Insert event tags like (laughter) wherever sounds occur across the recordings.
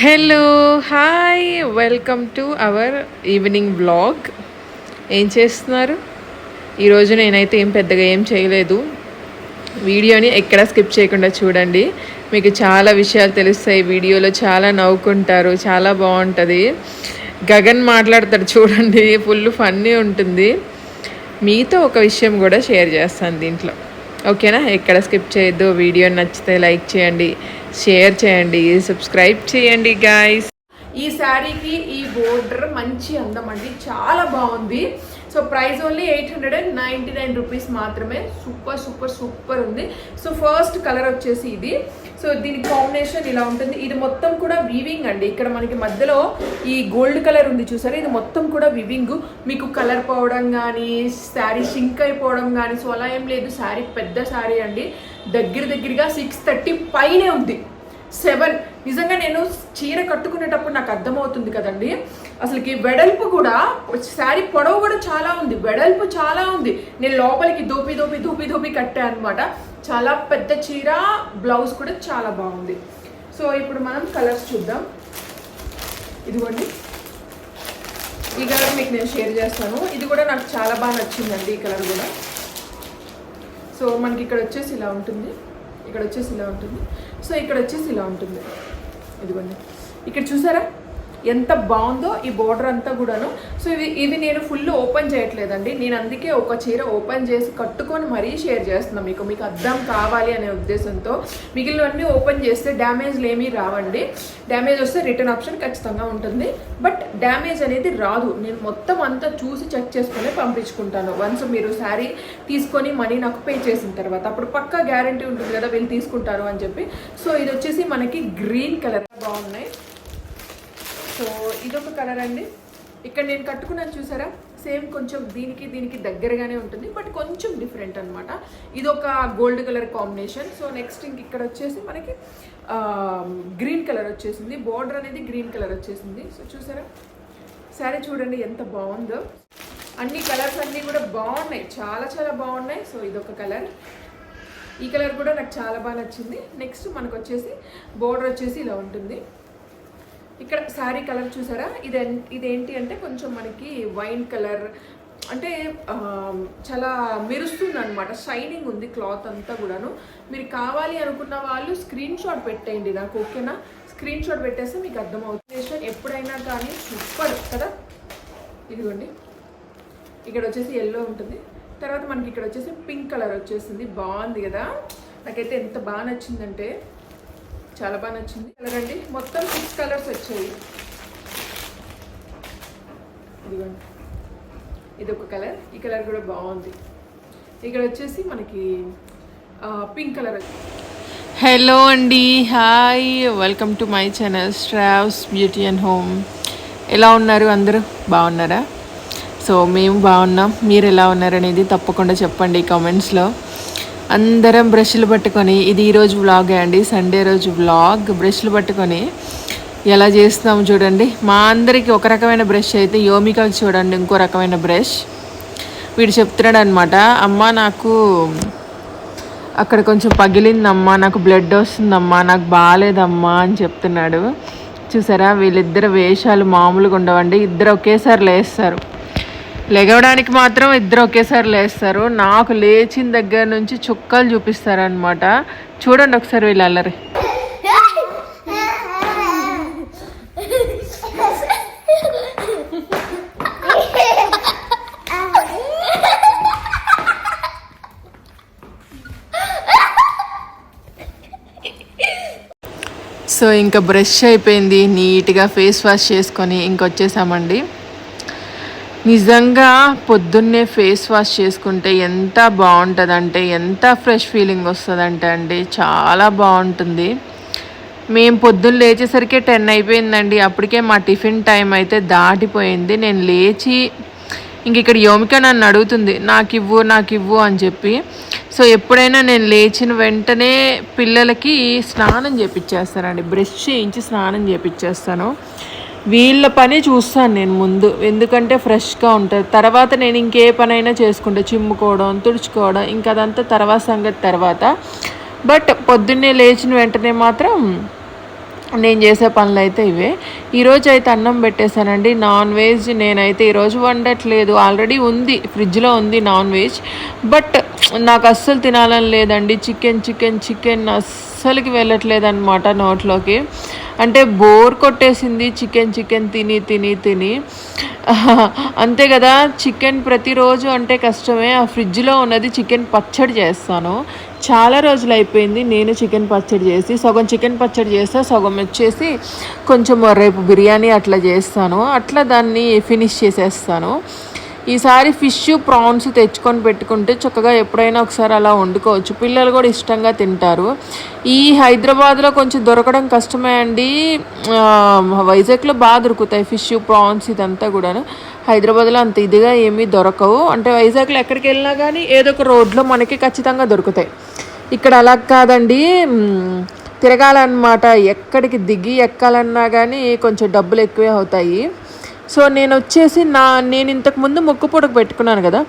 Hello hi welcome to our evening blog ఏం చేస్తున్నారు? ఈరోజు నేనైతే ఏం పెద్దగా ఏం చేయలేదు. వీడియోని ఎక్కడ స్కిప్ చేయకుండా చూడండి. మీకు చాలా విషయాలు తెలుస్తాయి. వీడియోలో చాలా నవ్వుకుంటారు. చాలా బాగుంటుంది. గగన్ మాట్లాడతాడు చూడండి. ఫుల్ ఫన్నీ ఉంటుంది. మీతో ఒక విషయం కూడా షేర్ చేస్తాను దీంట్లో. ఓకేనా? ఎక్కడ స్కిప్ చేయొద్దు. వీడియో నచ్చితే లైక్ చేయండి షేర్ చేయండి సబ్స్క్రైబ్ చేయండి గాయస్ ఈ శారీకి ఈ బోర్డర్ మంచి అందం అండి. చాలా బాగుంది. So price only eight hundred and ninety nine rupees మాత్రమే. సూపర్ సూపర్ సూపర్ ఉంది. సో ఫస్ట్ కలర్ వచ్చేసి ఇది. సో దీని కాంబినేషన్ ఇలా ఉంటుంది. ఇది మొత్తం కూడా వీవింగ్ అండి. ఇక్కడ మనకి మధ్యలో ఈ గోల్డ్ కలర్ ఉంది చూసారా? ఇది మొత్తం కూడా వివింగ్ మీకు కలర్ పోవడం కానీ శారీ షింక్ అయిపోవడం కానీ సో అలా ఏం లేదు. శారీ పెద్ద శారీ అండి. దగ్గర దగ్గరగా సిక్స్ థర్టీ పైనే ఉంది. సెవెన్ నిజంగా నేను చీర కట్టుకునేటప్పుడు నాకు అర్థమవుతుంది కదండి. అసలుకి వెడల్పు కూడా శారీ పొడవు కూడా చాలా ఉంది వెడల్పు చాలా ఉంది. నేను లోపలికి దోపి దోపి దోపి దోపి కట్టాను అనమాట చాలా పెద్ద చీర బ్లౌజ్ కూడా చాలా బాగుంది. సో ఇప్పుడు మనం కలర్స్ చూద్దాం. ఇదిగోండి. ఈ కలర్ మీకు నేను షేర్ చేస్తాను. ఇది కూడా నాకు చాలా బాగా నచ్చిందండి ఈ కలర్ కూడా. సో మనకి ఇక్కడ వచ్చేసి ఇలా ఉంటుంది. ఇక్కడ వచ్చేసి ఇలా ఉంటుంది. సో ఇక్కడ వచ్చేసి ఇలా ఉంటుంది. ఇదిగోండి. ఇక్కడ చూసారా? ఎంత బాగుందో ఈ బోర్డర్ అంతా కూడాను. సో ఇది ఇది నేను ఫుల్ ఓపెన్ చేయట్లేదండి. నేను అందుకే ఒక చీర ఓపెన్ చేసి కట్టుకొని మరీ షేర్ చేస్తున్నాను మీకు. మీకు అర్థం కావాలి అనే ఉద్దేశంతో మిగిలినవన్నీ ఓపెన్ చేస్తే డ్యామేజ్లు ఏమీ రావండి. డ్యామేజ్ వస్తే రిటర్న్ ఆప్షన్ ఖచ్చితంగా ఉంటుంది. బట్ డ్యామేజ్ అనేది రాదు. నేను మొత్తం అంతా చూసి చెక్ చేసుకొని పంపించుకుంటాను. వన్స్ మీరు శారీ తీసుకొని మనీ నాకు పే చేసిన తర్వాత. అప్పుడు పక్కా గ్యారంటీ ఉంటుంది కదా వీళ్ళు తీసుకుంటారు అని చెప్పి. సో ఇది వచ్చేసి మనకి గ్రీన్ కలర్ బాగున్నాయి. సో ఇదొక కలర్ అండి. ఇక్కడ నేను కట్టుకున్నాను చూసారా? సేమ్ కొంచెం దీనికి దీనికి దగ్గరగానే ఉంటుంది. బట్ కొంచెం డిఫరెంట్ అనమాట ఇదొక gold colour combination. So next ఇంక ఇక్కడ వచ్చేసి మనకి గ్రీన్ కలర్ వచ్చేసింది. బార్డర్ అనేది గ్రీన్ కలర్ వచ్చేసింది. సో చూసారా? శారీ చూడండి ఎంత బాగుందో. అన్ని కలర్స్ అన్నీ కూడా బాగున్నాయి. చాలా చాలా బాగున్నాయి. సో ఇదొక కలర్. ఈ కలర్ కూడా నాకు చాలా బాగా నచ్చింది. నెక్స్ట్ మనకు వచ్చేసి బోర్డర్ వచ్చేసి ఇలా ఉంటుంది. ఇక్కడ శారీ కలర్ చూసారా? ఇది ఇదేంటి అంటే కొంచెం మనకి వైన్ కలర్ అంటే చాలా మెరుస్తుంది అనమాట షైనింగ్ ఉంది క్లాత్ అంతా కూడాను. మీరు కావాలి అనుకున్న వాళ్ళు స్క్రీన్ షాట్ పెట్టేయండి నాకు ఓకేనా స్క్రీన్ షాట్ పెట్టేస్తే మీకు అర్థమవుతుంది. ఎప్పుడైనా కానీ సూపర్ కదా? ఇదిగోండి. ఇక్కడ వచ్చేసి ఎల్లో ఉంటుంది. తర్వాత మనకి ఇక్కడ వచ్చేసి పింక్ కలర్ వచ్చేసింది. బాగుంది కదా? నాకైతే ఎంత బాగా నచ్చిందంటే చాలా బాగా నచ్చింది. కలర్ అండి. మొత్తం సిక్స్ కలర్స్ వచ్చాయి. ఇదిగోండి. ఇది ఒక కలర్ ఈ కలర్ కూడా బాగుంది. ఇక్కడ వచ్చేసి మనకి పింక్ కలర్ హలో అండి. Hi welcome to my channel స్ట్రావ్స్ beauty and home ఎలా ఉన్నారు అందరూ? బాగున్నారా? సో మేము బాగున్నాం. మీరు ఎలా ఉన్నారనేది తప్పకుండా చెప్పండి కామెంట్స్లో అందరం బ్రష్లు పట్టుకొని ఇది ఈరోజు వ్లాగే అండి సండే రోజు వ్లాగ్ బ్రష్లు పట్టుకొని ఎలా చేస్తున్నాము చూడండి. మా అందరికీ ఒక రకమైన బ్రష్ అయితే యోమికకి చూడండి ఇంకో రకమైన బ్రష్. వీడు చెప్తున్నాడు అనమాట అమ్మ నాకు అక్కడ కొంచెం పగిలిందమ్మా నాకు బ్లడ్ వస్తుందమ్మా నాకు బాగాలేదమ్మా అని చెప్తున్నాడు. చూసారా వీళ్ళిద్దరు వేషాలు మామూలుగా ఉండవండి ఇద్దరు ఒకేసారి లేస్తారు. లెగవడానికి మాత్రం ఇద్దరు ఒకేసారి లేస్తారు. నాకు లేచిన దగ్గర నుంచి చుక్కలు చూపిస్తారనమాట చూడండి ఒకసారి వీళ్ళు అల్లరి సో ఇంకా బ్రష్ అయిపోయింది. నీట్గా ఫేస్ వాష్ చేసుకొని ఇంకొచ్చేసామండి. నిజంగా పొద్దున్నే ఫేస్ వాష్ చేసుకుంటే ఎంత బాగుంటుందంటే ఎంత ఫ్రెష్ ఫీలింగ్ వస్తుందంటే అండి చాలా బాగుంటుంది. మేము పొద్దున్న లేచేసరికి టెన్ అయిపోయిందండి అప్పటికే మా టిఫిన్ టైం అయితే దాటిపోయింది. నేను లేచి ఇంక ఇక్కడ యోమిక నన్ను అడుగుతుంది నాకు ఇవ్వు నాకు ఇవ్వు అని చెప్పి. సో ఎప్పుడైనా నేను లేచిన వెంటనే పిల్లలకి స్నానం చేపించేస్తానండి బ్రష్ చేయించి స్నానం చేపించేస్తాను వీళ్ళ పని చూస్తాను నేను ముందు. ఎందుకంటే ఫ్రెష్గా ఉంటుంది. తర్వాత నేను ఇంకే పనైనా చేసుకుంటా. చిమ్ముకోవడం తుడుచుకోవడం ఇంకా అదంతా తర్వాత సంగతి తర్వాత. బట్ పొద్దున్నే లేచిన వెంటనే మాత్రం నేను చేసే పనులు అయితే ఇవే ఈరోజు అయితే అన్నం పెట్టేశానండి. నాన్ వెజ్ నేనైతే ఈరోజు వండట్లేదు. ఆల్రెడీ ఉంది. ఫ్రిడ్జ్లో ఉంది నాన్ వెజ్. బట్ నాకు అస్సలు తినాలని లేదండి. చికెన్ చికెన్ చికెన్ అస్సలకి వెళ్ళట్లేదు అనమాట నోట్లోకి. అంటే బోర్ కొట్టేసింది చికెన్ చికెన్ తిని తిని తిని. (laughs) అంతే కదా చికెన్ ప్రతిరోజు అంటే కష్టమే. ఆ ఫ్రిడ్జ్లో ఉన్నది చికెన్ పచ్చడి చేస్తాను. చాలా రోజులు అయిపోయింది నేను చికెన్ పచ్చడి చేసి సగం చికెన్ పచ్చడి చేస్తా సగం వచ్చేసి కొంచెం రేపు బిర్యానీ అట్లా చేస్తాను. అట్లా దాన్ని ఫినిష్ చేసేస్తాను. ఈసారి ఫిష్ ప్రాన్స్ తెచ్చుకొని పెట్టుకుంటే చక్కగా ఎప్పుడైనా ఒకసారి అలా వండుకోవచ్చు. పిల్లలు కూడా ఇష్టంగా తింటారు. ఈ హైదరాబాద్లో కొంచెం దొరకడం కష్టమే అండి. వైజాగ్లో బాగా దొరుకుతాయి ఫిష్ ప్రాన్స్ ఇదంతా కూడాను. హైదరాబాద్లో అంత ఇదిగా ఏమీ దొరకవు. అంటే వైజాగ్లో ఎక్కడికి వెళ్ళినా కానీ ఏదో ఒక రోడ్లో మనకి ఖచ్చితంగా దొరుకుతాయి. ఇక్కడ అలా కాదండి. తిరగాలన్నమాట. ఎక్కడికి దిగి ఎక్కాలన్నా కానీ కొంచెం డబ్బులు ఎక్కువే అవుతాయి. సో నేను వచ్చేసి నా నేను ఇంతకు ముందు ముక్కు పొడుగు పెట్టుకున్నాను కదా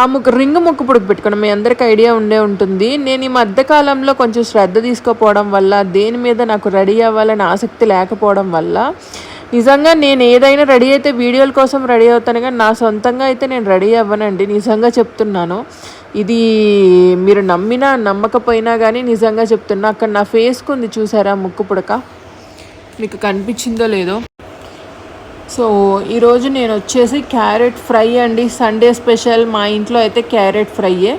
ఆ ముక్కు రింగ్ ముక్కు పొడుగు పెట్టుకున్నాను మీ అందరికి ఐడియా ఉండే ఉంటుంది. నేను ఈ మధ్యకాలంలో కొంచెం శ్రద్ధ తీసుకోపోవడం వల్ల దేని మీద నాకు రెడీ అవ్వాలని ఆసక్తి లేకపోవడం వల్ల నిజంగా నేను ఏదైనా రెడీ అయితే వీడియోల కోసం రెడీ అవుతాను కానీ నా సొంతంగా అయితే నేను రెడీ అవ్వనండి. నిజంగా చెప్తున్నాను. ఇది మీరు నమ్మినా నమ్మకపోయినా కానీ నిజంగా చెప్తున్నా. అక్కడ నా ఫేస్కి ఉంది చూసారా ముక్కు పుడక? మీకు కనిపించిందో లేదో? సో ఈరోజు నేను వచ్చేసి క్యారెట్ ఫ్రై అండి. సండే స్పెషల్ మా ఇంట్లో అయితే క్యారెట్ ఫ్రైయే.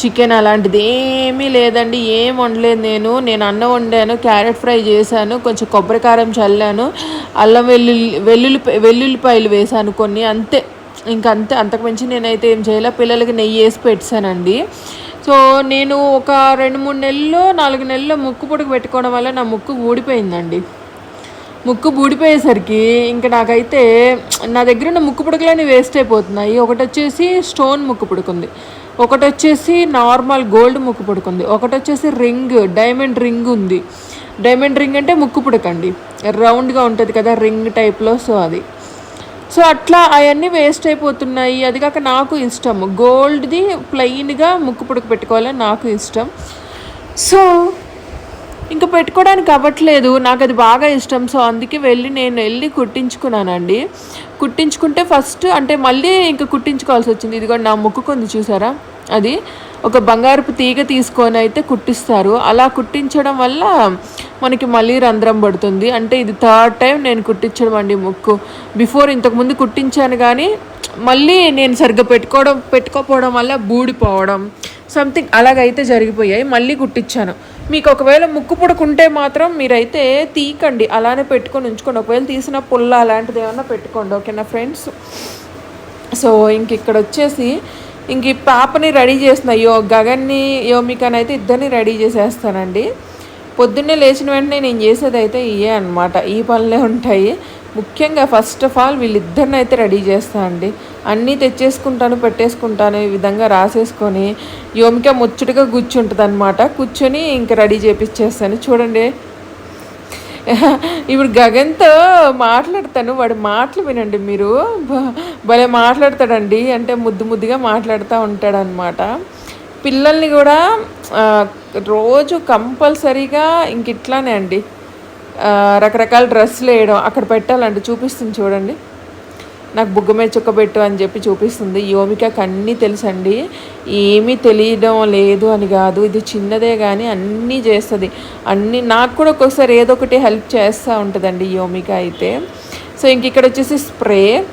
చికెన్ అలాంటిది ఏమీ లేదండి. ఏం వండలేదు నేను. నేను అన్నం వండాను క్యారెట్ ఫ్రై చేశాను కొంచెం కొబ్బరికారం చల్లాను అల్లం వెల్లుల్లి వెల్లుల్లి వెల్లుల్లిపాయలు వేసాను కొన్ని. అంతే. ఇంకంతే అంతే. అంతకుమించి నేనైతే ఏం చేయాలి. పిల్లలకి నెయ్యి వేసి పెట్టానండి. సో నేను ఒక రెండు మూడు నెలలు నాలుగు నెలలు ముక్కు పొడుగు పెట్టుకోవడం వల్ల నా ముక్కు ఊడిపోయిందండి. ముక్కు బూడిపోయేసరికి ఇంకా నాకైతే నా దగ్గర ఉన్న ముక్కు పుడకలన్నీ వేస్ట్ అయిపోతున్నాయి. ఒకటి వచ్చేసి స్టోన్ ముక్కు పుడుకుంది. ఒకటి వచ్చేసి నార్మల్ గోల్డ్ ముక్కు పుడుకుంది. ఒకటి వచ్చేసి రింగ్ డైమండ్ రింగ్ ఉంది. డైమండ్ రింగ్ అంటే ముక్కు పుడకండి. రౌండ్గా ఉంటుంది కదా రింగ్ టైప్లో సో అది. సో అట్లా అవన్నీ వేస్ట్ అయిపోతున్నాయి. అది కాక నాకు ఇష్టం. గోల్డ్ది ప్లెయిన్గా ముక్కు పుడక పెట్టుకోవాలని నాకు ఇష్టం. సో ఇంకా పెట్టుకోవడానికి అవ్వట్లేదు. నాకు అది బాగా ఇష్టం. సో అందుకే వెళ్ళి నేను వెళ్ళి కుట్టించుకున్నానండి. కుట్టించుకుంటే ఫస్ట్ అంటే మళ్ళీ ఇంకా కుట్టించుకోవాల్సి వచ్చింది. ఇది కూడా నా ముక్కుకుంది చూసారా? అది ఒక బంగారపు తీగ తీసుకొని అయితే కుట్టిస్తారు. అలా కుట్టించడం వల్ల మనకి మళ్ళీ రంధ్రం పడుతుంది. అంటే ఇది థర్డ్ టైం నేను కుట్టించడం అండి ముక్కు. బిఫోర్ ఇంతకుముందు కుట్టించాను కానీ మళ్ళీ నేను సరిగ్గా పెట్టుకోవడం పెట్టుకోపోవడం వల్ల బూడిపోవడం సంథింగ్ అలాగైతే జరిగిపోయాయి. మళ్ళీ కుట్టించాను. మీకు ఒకవేళ ముక్కు పుడకుంటే మాత్రం మీరైతే తీకండి. అలానే పెట్టుకొని ఉంచుకోండి. ఒకవేళ తీసిన పుల్ల అలాంటిది ఏమన్నా పెట్టుకోండి. ఓకేనా ఫ్రెండ్స్? సో ఇంక ఇక్కడ వచ్చేసి ఇంక ఈ పాపని రెడీ చేసిన యో గగన్ని యోమికని అయితే ఇద్దరిని రెడీ చేసేస్తానండి. పొద్దున్నే లేచిన వెంటనే నేను చేసేది అయితే ఇవే అనమాట ఈ పనులే ఉంటాయి. ముఖ్యంగా ఫస్ట్ ఆఫ్ ఆల్ వీళ్ళిద్దరిని అయితే రెడీ చేస్తా అండి. అన్నీ తెచ్చేసుకుంటాను పెట్టేసుకుంటాను ఈ విధంగా రాసేసుకొని యోమిక ముచ్చటగా కూర్చుంటుంది అనమాట కూర్చొని ఇంకా రెడీ చేపించేస్తాను చూడండి. ఇప్పుడు గగన్తో మాట్లాడతాను. వాడి మాటలు వినండి మీరు. భలే మాట్లాడతాడండి. అంటే ముద్దు ముద్దుగా మాట్లాడుతూ ఉంటాడనమాట పిల్లల్ని కూడా రోజు కంపల్సరీగా ఇంక ఇట్లానే అండి. రకరకాల డ్రెస్సులు వేయడం అక్కడ పెట్టాలండి చూపిస్తుంది చూడండి. నాకు బుగ్గ మీద చుక్క పెట్టు అని చెప్పి చూపిస్తుంది. యోమికకు అన్నీ తెలుసండి. ఏమీ తెలియడం లేదు అని కాదు. ఇది చిన్నదే కానీ అన్నీ చేస్తుంది. అన్నీ నాకు కూడా ఒక్కొక్కసారి ఏదో ఒకటి హెల్ప్ చేస్తూ ఉంటుందండి యోమిక అయితే. సో ఇంక ఇక్కడ వచ్చేసి స్ప్రే.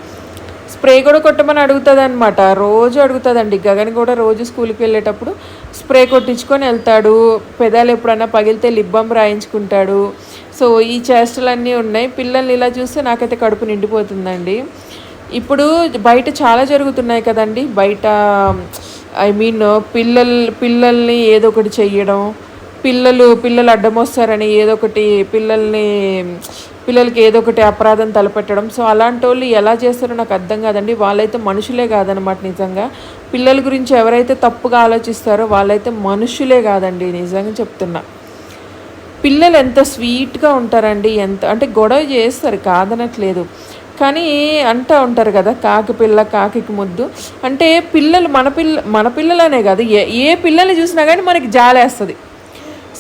స్ప్రే కూడా కొట్టమని అడుగుతుంది అనమాట రోజు అడుగుతుందండి. గగన్ కూడా రోజు స్కూల్కి వెళ్ళేటప్పుడు స్ప్రే కొట్టించుకొని వెళ్తాడు. పెదాలు ఎప్పుడన్నా పగిలితే లిబ్బం రాయించుకుంటాడు. సో ఈ చేష్టలన్నీ ఉన్నాయి. పిల్లల్ని ఇలా చూస్తే నాకైతే కడుపు నిండిపోతుందండి. ఇప్పుడు బయట చాలా జరుగుతున్నాయి కదండి. బయట ఐ మీన్ పిల్లల్ పిల్లల్ని ఏదో ఒకటి చెయ్యడం పిల్లలు పిల్లలు అడ్డం వస్తారని ఏదో ఒకటి పిల్లల్ని పిల్లలకి ఏదో ఒకటి అపరాధం తలపెట్టడం. సో అలాంటి వాళ్ళు ఎలా చేస్తారో నాకు అర్థం కాదండి. వాళ్ళైతే మనుషులే కాదనమాట నిజంగా. పిల్లల గురించి ఎవరైతే తప్పుగా ఆలోచిస్తారో వాళ్ళైతే మనుషులే కాదండి నిజంగా చెప్తున్నా. పిల్లలు ఎంత స్వీట్గా ఉంటారండి ఎంత అంటే గొడవ చేస్తారు కాదనట్లేదు. కానీ అంటూ ఉంటారు కదా కాకి పిల్ల కాకి ముద్దు. అంటే పిల్లలు మన పిల్ల మన పిల్లలనే కాదు ఏ ఏ పిల్లల్ని చూసినా కానీ మనకి జాలేస్తుంది.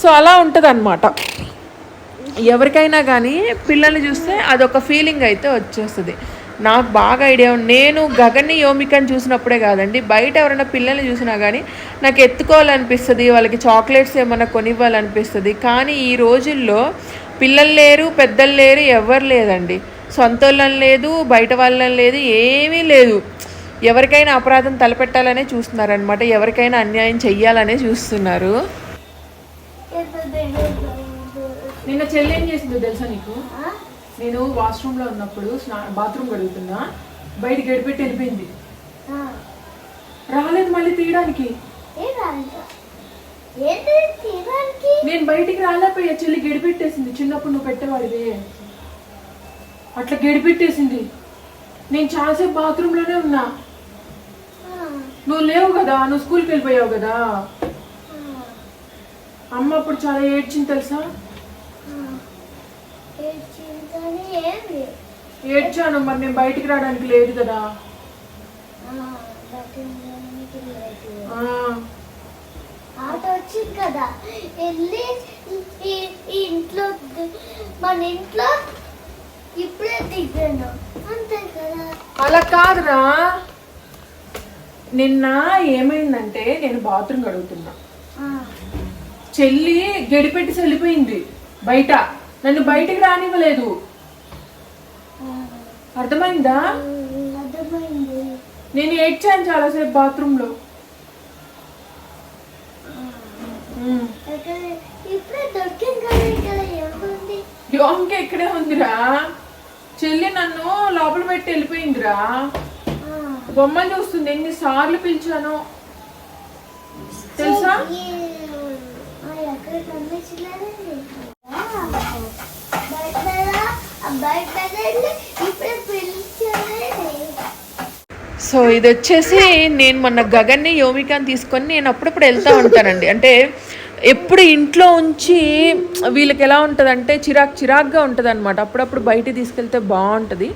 సో అలా ఉంటుంది అనమాట ఎవరికైనా కానీ పిల్లల్ని చూస్తే అదొక ఫీలింగ్ అయితే వచ్చేస్తుంది. నాకు బాగా ఐడియా నేను గగన్ని యోమికని చూసినప్పుడే కాదండి బయట ఎవరైనా పిల్లల్ని చూసినా కానీ నాకు ఎత్తుకోవాలనిపిస్తుంది వాళ్ళకి చాక్లెట్స్ ఏమైనా కొనివ్వాలనిపిస్తుంది. కానీ ఈ రోజుల్లో పిల్లలు లేరు పెద్దలు లేరు ఎవరు లేదండి. సొంతోళ్ళని లేదు బయట వాళ్ళని లేదు ఏమీ లేదు. ఎవరికైనా అపరాధం తలపెట్టాలనే చూస్తున్నారనమాట ఎవరికైనా అన్యాయం చెయ్యాలనే చూస్తున్నారు. నిన్న చెల్లి ఏం చేసిందో తెలుసా నీకు? నేను వాష్రూమ్లో ఉన్నప్పుడు స్నా బాత్రూమ్ కడుగుతున్నా బయట గడిపెట్టి వెళ్ళిపోయింది. రాలేదు మళ్ళీ తీయడానికి. నేను బయటికి రాలేకపోయా చెల్లి గడిపెట్టేసింది చిన్నప్పుడు నువ్వు పెట్టేవాడివి. అట్లా గడిపెట్టేసింది నేను చాలాసేపు బాత్రూంలోనే ఉన్నా. నువ్వు లేవు కదా నువ్వు స్కూల్కి వెళ్ళిపోయావు కదా. అమ్మ అప్పుడు చాలా ఏడ్చింది తెలుసా? ఏడ్చాను మరి నేను బయటికి రావడానికి లేదు కదా. ఆట వచ్చింది కదా వెళ్ళి ఇంట్లో మన ఇంట్లో ఇప్పుడే దిగాను. అంతే కదా. అలా కాదురా. నిన్న ఏమైందంటే నేను బాత్రూమ్ కడుగుతున్నా. చెల్లి గడిపెట్టి వెళ్ళిపోయింది బయట. నన్ను బయటికి రానివ్వలేదు. అర్థమైందా? నేను ఏడ్చాను చాలాసేపు బాత్రూంలో. యోంకి ఇక్కడే ఉందిరా. చెల్లి నన్ను లోపల పెట్టి వెళ్ళిపోయిందిరా. బొమ్మలు చూస్తుంది. ఎన్నిసార్లు పిలిచాను. తెలుసా? సో ఇది వచ్చేసి నేను మొన్న గగన్ని యోమికాని తీసుకొని నేను అప్పుడప్పుడు వెళ్తూ ఉంటానండి. అంటే ఎప్పుడు ఇంట్లో ఉంచి వీళ్ళకి ఎలా ఉంటుందంటే చిరాక్ చిరాక్గా ఉంటుంది అనమాట అప్పుడప్పుడు బయటికి తీసుకెళ్తే బాగుంటుంది.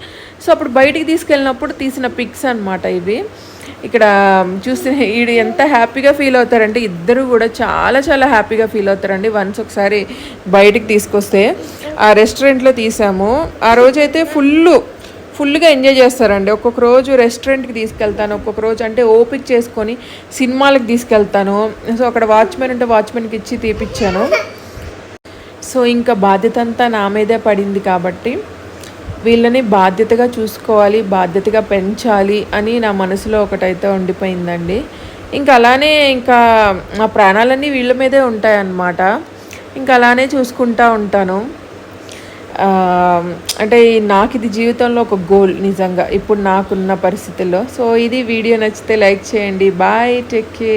సో అప్పుడు బయటికి తీసుకెళ్ళినప్పుడు తీసిన పిక్స్ అనమాట ఇవి. ఇక్కడ చూస్తే వీడు ఎంత హ్యాపీగా ఫీల్ అవుతారంటే ఇద్దరు కూడా చాలా చాలా హ్యాపీగా ఫీల్ అవుతారండి. వన్స్ ఒకసారి బయటికి తీసుకొస్తే ఆ రెస్టారెంట్లో తీసాము. ఆ రోజైతే ఫుల్ ఫుల్గా ఎంజాయ్ చేస్తారండి. ఒక్కొక్క రోజు రెస్టారెంట్కి తీసుకెళ్తాను ఒక్కొక్క రోజు అంటే ఓపిక చేసుకొని సినిమాలకు తీసుకెళ్తాను. సో అక్కడ వాచ్మెన్ ఉంటే వాచ్మెన్కి ఇచ్చి తీపిచ్చాను. సో ఇంకా బాధ్యత అంతా నా మీదే పడింది కాబట్టి వీళ్ళని బాధ్యతగా చూసుకోవాలి బాధ్యతగా పెంచాలి అని నా మనసులో ఒకటైతే ఉండిపోయిందండి. ఇంకా అలానే ఇంకా నా ప్రాణాలన్నీ వీళ్ళ మీదే ఉంటాయన్నమాట. ఇంకా అలానే చూసుకుంటా ఉంటాను. అంటే నాకు ఇది జీవితంలో ఒక గోల్ నిజంగా ఇప్పుడు నాకున్న పరిస్థితుల్లో. సో ఇది వీడియో నచ్చితే లైక్ చేయండి. Bye take care